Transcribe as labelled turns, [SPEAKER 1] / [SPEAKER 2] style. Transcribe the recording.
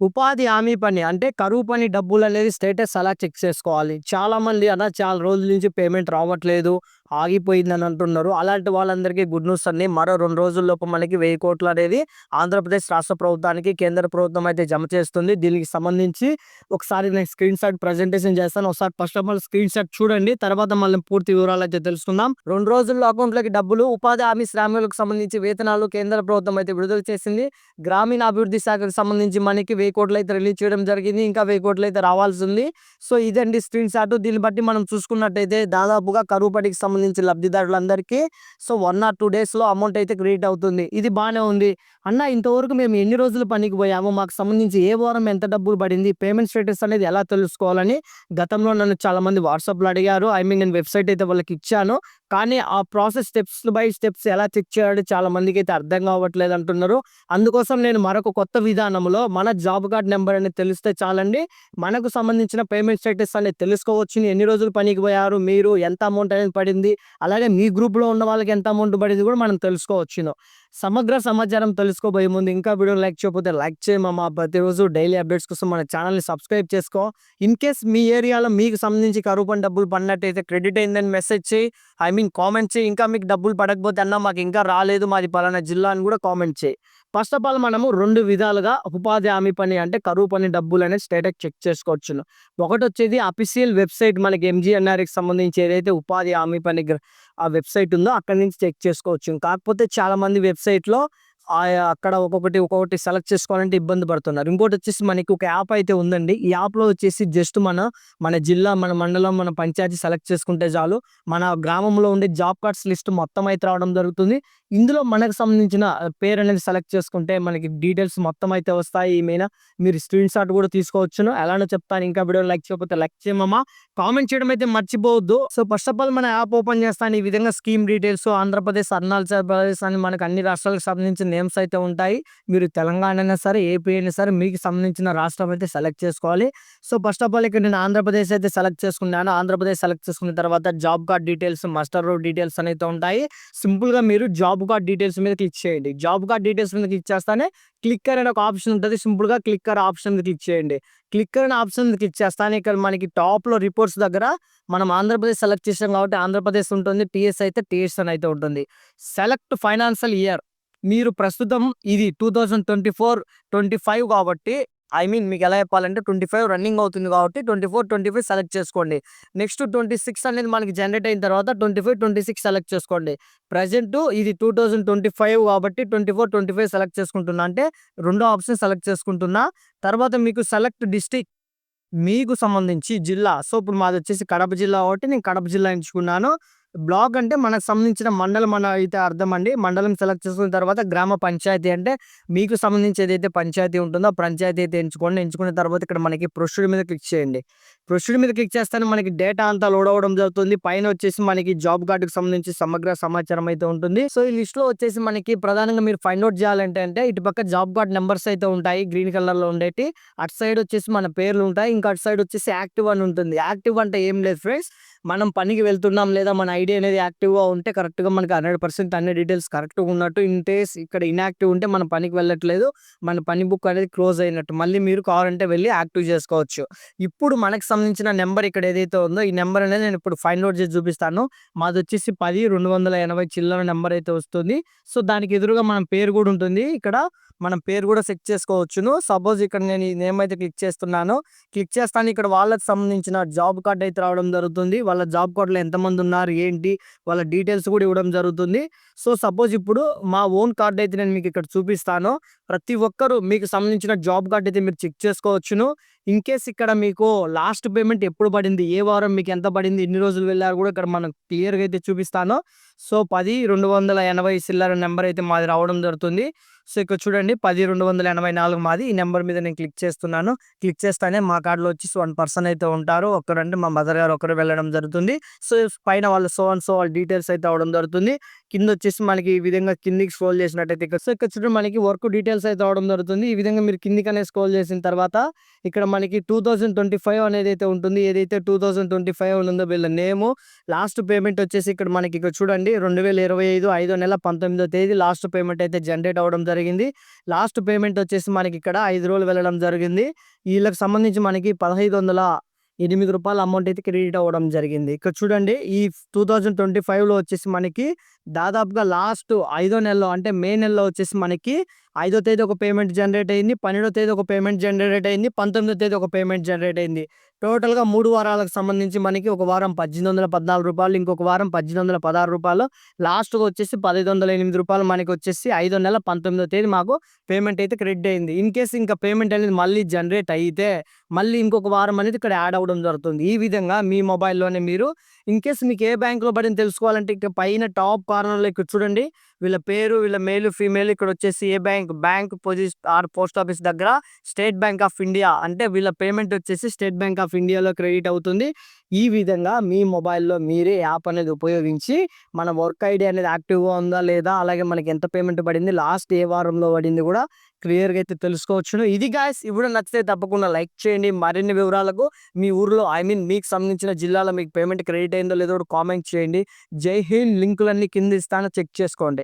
[SPEAKER 1] ఉపాధి హామీ పని అంటే కరువు పని డబ్బులు అనేది స్టేటస్ అలా చెక్ చేసుకోవాలి. చాలా మంది అన్న చాలా రోజుల నుంచి పేమెంట్ రావట్లేదు. ఆగిపోయిందని అంటున్నారు అలాంటి వాళ్ళందరికీ గుడ్ న్యూస్ అన్ని మరో రెండు రోజుల్లోపు మనకి వెయ్యి కోట్లు అనేది ఆంధ్రప్రదేశ్ రాష్ట్ర ప్రభుత్వానికి కేంద్ర ప్రభుత్వం అయితే జమ చేస్తుంది. దీనికి సంబంధించి ఒకసారి నేను స్క్రీన్ షాట్ ప్రజెంటేషన్ చేస్తాను. ఒకసారి first of all screen shot చూడండి. తర్వాత మళ్ళీ పూర్తి వివరాలు అయితే తెలుసుకుందాం. రెండు రోజుల్లో అకౌంట్లోకి డబ్బులు ఉపాధి హామీ శ్రామికులకు సంబంధించి వేతనాలు కేంద్ర ప్రభుత్వం అయితే విడుదల చేసింది. గ్రామీణ అభివృద్ధి శాఖకు సంబంధించి మనకి వెయ్యి కోట్లు అయితే రిలీజ్ చేయడం జరిగింది. ఇంకా వెయ్యి కోట్లు అయితే రావాల్సి ఉంది. సో ఇదండి స్క్రీన్ షాట్. దీన్ని బట్టి మనం చూసుకున్నట్టయితే దాదాపుగా కరువు పడికి సంబంధించి లబ్ధిదారులందరికీ సో వన్ ఆర్ టూ డేస్లో అమౌంట్ అయితే క్రియేట్ అవుతుంది. ఇది బాగానే ఉంది. అన్న ఇంతవరకు మేము ఎన్ని రోజులు పనికి పోయాము మాకు సంబంధించి ఏ వారం ఎంత డబ్బులు పడింది పేమెంట్ స్టేటస్ అనేది ఎలా తెలుసుకోవాలని గతంలో నన్ను చాలామంది వాట్సాప్లో అడిగారు. ఐ మీన్ నేను వెబ్సైట్ అయితే వాళ్ళకి ఇచ్చాను. కానీ ఆ ప్రాసెస్ స్టెప్స్ బై స్టెప్స్ ఎలా చెక్ చేయాలి చాలా మందికి అయితే అర్థం కావట్లేదు అంటున్నారు. అందుకోసం నేను మరొక కొత్త విధానంలో మన జాబ్ కార్డ్ నెంబర్ అనేది తెలిస్తే చాలండి. మనకు సంబంధించిన పేమెంట్ స్టేటస్ అనేది తెలుసుకోవచ్చు. ఎన్ని రోజులు పనికి పోయారు మీరు ఎంత అమౌంట్ అనేది పడింది అలాగే మీ గ్రూప్లో ఉన్న వాళ్ళకి ఎంత అమౌంట్ పడింది కూడా మనం తెలుసుకోవచ్చు సమగ్ర సమాచారం తెలుసుకోబోయే ముందు ఇంకా వీడియో లైక్ చేయకపోతే లైక్ చేయమమ్మా. ప్రతిరోజు డైలీ అప్డేట్స్ కోసం మన ఛానల్ని సబ్స్క్రైబ్ చేసుకో. ఇన్ కేస్ మీ ఏరియాలో మీకు సంబంధించి కరువు పని డబ్బులు పడినట్టయితే క్రెడిట్ అయిందని మెసేజ్ చేయి. ఐ మీన్ కామెంట్ చేయి. ఇంకా మీకు డబ్బులు పడకపోతే అన్న మాకు ఇంకా రాలేదు మాది పలానా జిల్లా అని కూడా కామెంట్ చేయి. ఫస్ట్ ఆఫ్ ఆల్ మనము రెండు విధాలుగా ఉపాధి హామీ పని అంటే కరువు పని డబ్బులు అనేది స్టేటస్ చెక్ చేసుకోవచ్చును. ఒకటి వచ్చేది అఫీషియల్ వెబ్సైట్ మనకి ఎంజీఎన్ఆర్కి సంబంధించి ఏదైతే ఉపాధి హామీ పని ఆ వెబ్సైట్ ఉందో అక్కడి నుంచి చెక్ చేసుకోవచ్చు కాకపోతే చాలామంది వెబ్సైట్లో ఆయా అక్కడ ఒక్కొక్కటి ఒక్కొక్కటి సెలెక్ట్ చేసుకోవాలంటే ఇబ్బంది పడుతున్నారు. ఇంకోటి వచ్చేసి మనకి ఒక యాప్ అయితే ఉందండి. ఈ యాప్లో వచ్చేసి జస్ట్ మన మన జిల్లా మన మండలం మన పంచాయతీ సెలెక్ట్ చేసుకుంటే చాలు. మన గ్రామంలో ఉండే జాబ్ కార్డ్స్ లిస్ట్ మొత్తం అయితే రావడం జరుగుతుంది. ఇందులో మనకు సంబంధించిన పేరు అనేది సెలెక్ట్ చేసుకుంటే మనకి డీటెయిల్స్ మొత్తం అయితే వస్తాయి. ఏమైనా మీరు స్క్రీన్ షాట్ కూడా తీసుకోవచ్చును. ఎలానో చెప్తాను. ఇంకా వీడియో లైక్ చేయకపోతే లైక్ చేయమమ్మా. కామెంట్ చేయడం అయితే మర్చిపోవద్దు. సో ఫస్ట్ ఆఫ్ ఆల్ మన యాప్ ఓపెన్ చేస్తాను. ఈ విధంగా స్కీమ్ డీటెయిల్స్ ఆంధ్రప్రదేశ్ అరుణాచల్ ప్రదేశ్ అని మనకు అన్ని రాష్ట్రాలకు సంబంధించిన నేమ్స్ అయితే ఉంటాయి. మీరు తెలంగాణ అయినా సరే ఏపీ అయినా సరే మీకు సంబంధించిన రాష్ట్రం అయితే సెలెక్ట్ చేసుకోవాలి. సో ఫస్ట్ ఆఫ్ ఆల్ ఇక్కడ నేను ఆంధ్రప్రదేశ్ అయితే సెలెక్ట్ చేసుకున్నాను. ఆంధ్రప్రదేశ్ సెలెక్ట్ చేసుకున్న తర్వాత job card details master road details అయితే ఉంటాయి. సింపుల్గా మీరు జాబ్ కార్డ్ డీటెయిల్స్ మీద క్లిక్ చేయండి. జాబ్ కార్డ్ డీటెయిల్స్ మీద క్లిక్ చేస్తానే క్లిక్కర్ అనే ఒక ఆప్షన్ ఉంటుంది. సింపుల్గా క్లిక్కర్ ఆప్షన్ మీద క్లిక్ చేయండి. క్లిక్కర్ అనే ఆప్షన్ మీద క్లిక్ చేస్తానే ఇక్కడ మనకి టాప్లో రిపోర్ట్స్ దగ్గర మనం ఆంధ్రప్రదేశ్ సెలెక్ట్ చేసాం కాబట్టి ఆంధ్రప్రదేశ్ ఉంటుంది. టీఎస్ అయితే టీఎస్ అని అయితే ఉంటుంది. సెలెక్ట్ ఫైనాన్షియల్ ఇయర్ మీరు ప్రస్తుతం ఇది two thousand twenty four twenty five కాబట్టి ఐ మీన్ మీకు ఎలా చెప్పాలంటే ట్వంటీ ఫైవ్ రన్నింగ్ అవుతుంది కాబట్టి twenty four twenty five select చేసుకోండి. నెక్స్ట్ ట్వంటీ సిక్స్ అనేది మనకి జనరేట్ అయిన తర్వాత twenty five twenty six select చేసుకోండి. ప్రజెంట్ ఇది టూ థౌజండ్ ట్వంటీ ఫైవ్ కాబట్టి twenty four twenty five select చేసుకుంటున్నా. అంటే రెండో ఆప్షన్ సెలెక్ట్ చేసుకుంటున్నా. తర్వాత మీకు సెలెక్ట్ డిస్టిక్ మీకు సంబంధించి జిల్లా. సో ఇప్పుడు మాది వచ్చేసి కడప జిల్లా కాబట్టి నేను కడప జిల్లా ఎంచుకున్నాను. బ్లాక్ అంటే మనకు సంబంధించిన మండలం మన అయితే అర్థం అండి. మండలం సెలెక్ట్ చేసుకున్న తర్వాత గ్రామ పంచాయతీ అంటే మీకు సంబంధించి ఏదైతే పంచాయతీ ఉంటుందో ఆ పంచాయతీ అయితే ఎంచుకోండి. ఎంచుకున్న తర్వాత ఇక్కడ మనకి ప్రొసీడ్ మీద క్లిక్ చేయండి. ప్రొసీడ్ మీద క్లిక్ చేస్తానే మనకి డేటా అంతా లోడ్ అవ్వడం జరుగుతుంది. పైన వచ్చేసి మనకి జాబ్ కార్డుకి సంబంధించి సమగ్ర సమాచారం అయితే ఉంటుంది. సో ఈ లిస్ట్లో వచ్చేసి మనకి ప్రధానంగా మీరు ఫైండ్ అవుట్ చేయాలంటే అంటే ఇటు పక్క జాబ్ కార్డ్ నెంబర్స్ అయితే ఉంటాయి. గ్రీన్ కలర్లో ఉండేటి. అటు సైడ్ వచ్చేసి మన పేర్లు ఉంటాయి. ఇంకా అటు సైడ్ వచ్చేసి యాక్టివ్ అని ఉంటుంది. యాక్టివ్ అంటే ఏం లేదు ఫ్రెండ్స్. మనం పనికి వెళ్తున్నాం లేదా మన ఐడి అనేది యాక్టివ్గా ఉంటే కరెక్ట్గా మనకి హండ్రెడ్ పర్సెంట్ అన్ని డీటెయిల్స్ కరెక్ట్గా ఉన్నట్టు ఇన్ కేస్ ఇక్కడ ఇన్యాక్టివ్ ఉంటే మన పనికి వెళ్ళట్లేదు. మన పని బుక్ అనేది క్లోజ్ అయినట్టు. మళ్ళీ మీరు కావాలంటే వెళ్ళి యాక్టివ్ చేసుకోవచ్చు. ఇప్పుడు మనకు సంబంధించిన నెంబర్ ఇక్కడ ఏదైతే ఉందో ఈ నెంబర్ అనేది నేను ఇప్పుడు ఫైండ్ అవుట్ చేసి చూపిస్తాను. మాది వచ్చేసి పది రెండు వందల ఎనభై చిల్లర నెంబర్ అయితే వస్తుంది. సో దానికి ఎదురుగా మన పేరు కూడా ఉంటుంది. ఇక్కడ మనం పేరు కూడా సెట్ చేసుకోవచ్చును. సపోజ్ ఇక్కడ నేను ఈ నేమ్ అయితే క్లిక్ చేస్తున్నాను. క్లిక్ చేస్తాను. ఇక్కడ వాళ్ళకి సంబంధించిన జాబ్ కార్డ్ అయితే రావడం జరుగుతుంది. వాళ్ళ జాబ్ కార్డ్లో ఎంతమంది ఉన్నారు ఏంటి? వాళ్ళ డీటెయిల్స్ కూడా ఇవ్వడం జరుగుతుంది. సో సపోజ్ ఇప్పుడు మా ఓన్ కార్డ్ అయితే నేను మీకు ఇక్కడ చూపిస్తాను. ప్రతి ఒక్కరు మీకు సంబంధించిన జాబ్ కార్డ్ అయితే మీరు చెక్ చేసుకోవచ్చును. ఇన్ కేస్ ఇక్కడ మీకు లాస్ట్ పేమెంట్ ఎప్పుడు పడింది ఏ వారం మీకు ఎంత పడింది ఎన్ని రోజులు వెళ్ళారు కూడా ఇక్కడ మనం క్లియర్గా అయితే చూపిస్తాను. సో పది రెండు వందల ఎనభై సిల్లర్ నెంబర్ అయితే మాది రావడం జరుగుతుంది. సో ఇక్కడ చూడండి పది రెండు వందల ఎనభై నాలుగు మాది. ఈ నెంబర్ మీద నేను క్లిక్ చేస్తున్నాను. క్లిక్ చేస్తానే మా కార్డులో వచ్చి వన్ పర్సన్ అయితే ఉంటారు. ఒకరంటే మా మదర్ గారు ఒకరు వెళ్ళడం జరుగుతుంది. సో పైన వాళ్ళ సో అండ్ సో వాళ్ళ డీటెయిల్స్ అయితే అవడం జరుగుతుంది. కింద వచ్చేసి మనకి ఈ విధంగా కిందికి స్క్రోల్ చేసినట్టయితే ఇక్కడ సో ఇక్కడ చూడండి మనకి వర్క్ డీటెయిల్స్ అయితే అవడం జరుగుతుంది. ఈ విధంగా మీరు కిందికి అనేది స్క్రోల్ చేసిన తర్వాత ఇక్కడ మనకి టూ థౌసండ్ ట్వంటీ ఫైవ్ అనేది అయితే ఉంటుంది. ఏదైతే టూ థౌసండ్ ట్వంటీ ఫైవ్ ఉందో వీళ్ళ నేము. లాస్ట్ పేమెంట్ వచ్చేసి ఇక్కడ మనకి ఇక్కడ చూడండి రెండు వేల ఇరవై ఐదు ఐదో నెల పంతొమ్మిదో తేదీ లాస్ట్ పేమెంట్ అయితే జనరేట్ అవ్వడం జరిగింది. జరిగింది. లాస్ట్ పేమెంట్ వచ్చేసి మనకి ఇక్కడ ఐదు రోజులు వెళ్ళడం జరిగింది. వీళ్ళకి సంబంధించి మనకి పదహైదు వందల ఎనిమిది రూపాయల అమౌంట్ అయితే క్రెడిట్ అవ్వడం జరిగింది. ఇక్కడ చూడండి ఈ టూ థౌజండ్ ట్వంటీ ఫైవ్లో వచ్చేసి మనకి దాదాపుగా లాస్ట్ ఐదో నెలలో అంటే మే నెలలో వచ్చేసి మనకి ఐదో తేదీ ఒక పేమెంట్ జనరేట్ అయింది పన్నెండో తేదీ ఒక పేమెంట్ జనరేట్ అయింది పంతొమ్మిదో తేదీ ఒక పేమెంట్ జనరేట్ అయింది. టోటల్గా మూడు వారాలకు సంబంధించి మనకి ఒక వారం పద్దెనిమిది వందల పద్నాలుగు రూపాయలు ఇంకొక వారం పద్దెనిమిది వందల పదహారు రూపాయలు లాస్ట్గా వచ్చేసి పదహైదు వందల ఎనిమిది రూపాయలు మనకి వచ్చేసి ఐదో నెల పంతొమ్మిదో తేదీ మాకు పేమెంట్ అయితే క్రెడిట్ అయింది. ఇన్ కేసు ఇంకా పేమెంట్ అనేది మళ్ళీ జనరేట్ అయితే మళ్ళీ ఇంకొక వారం అనేది ఇక్కడ యాడ్ అవ్వడం జరుగుతుంది. ఈ విధంగా మీ మొబైల్లోనే మీరు ఇన్ కేసు మీకు ఏ బ్యాంక్లో పడింది తెలుసుకోవాలంటే ఇక్కడ పైన టాప్ కార్నర్లో ఇక్కడ చూడండి వీళ్ళ పేరు వీళ్ళ మేలు ఫీమేల్ ఇక్కడ వచ్చేసి ఏ bank bank position or post office దగ్గర స్టేట్ బ్యాంక్ ఆఫ్ ఇండియా అంటే వీళ్ళ పేమెంట్ వచ్చేసి స్టేట్ బ్యాంక్ ఆఫ్ ఇండియాలో క్రెడిట్ అవుతుంది. ఈ విధంగా మీ మొబైల్లో మీరే యాప్ అనేది ఉపయోగించి మన వర్క్ ఐడి అనేది యాక్టివ్గా ఉందా లేదా అలాగే మనకి ఎంత పేమెంట్ పడింది లాస్ట్ ఏ వారంలో పడింది కూడా క్లియర్గా అయితే తెలుసుకోవచ్చును. ఇది గాయస్ ఇప్పుడు నచ్చితే తప్పకుండా లైక్ చేయండి. మరిన్ని వివరాలకు మీ ఊర్లో ఐ మీన్ మీకు సంబంధించిన జిల్లాలో మీకు పేమెంట్ క్రెడిట్ అయిందో లేదో కామెంట్ చేయండి. జై హింద్ లింకులన్నీ కింద ఇస్తాను చెక్ చేసుకోండి.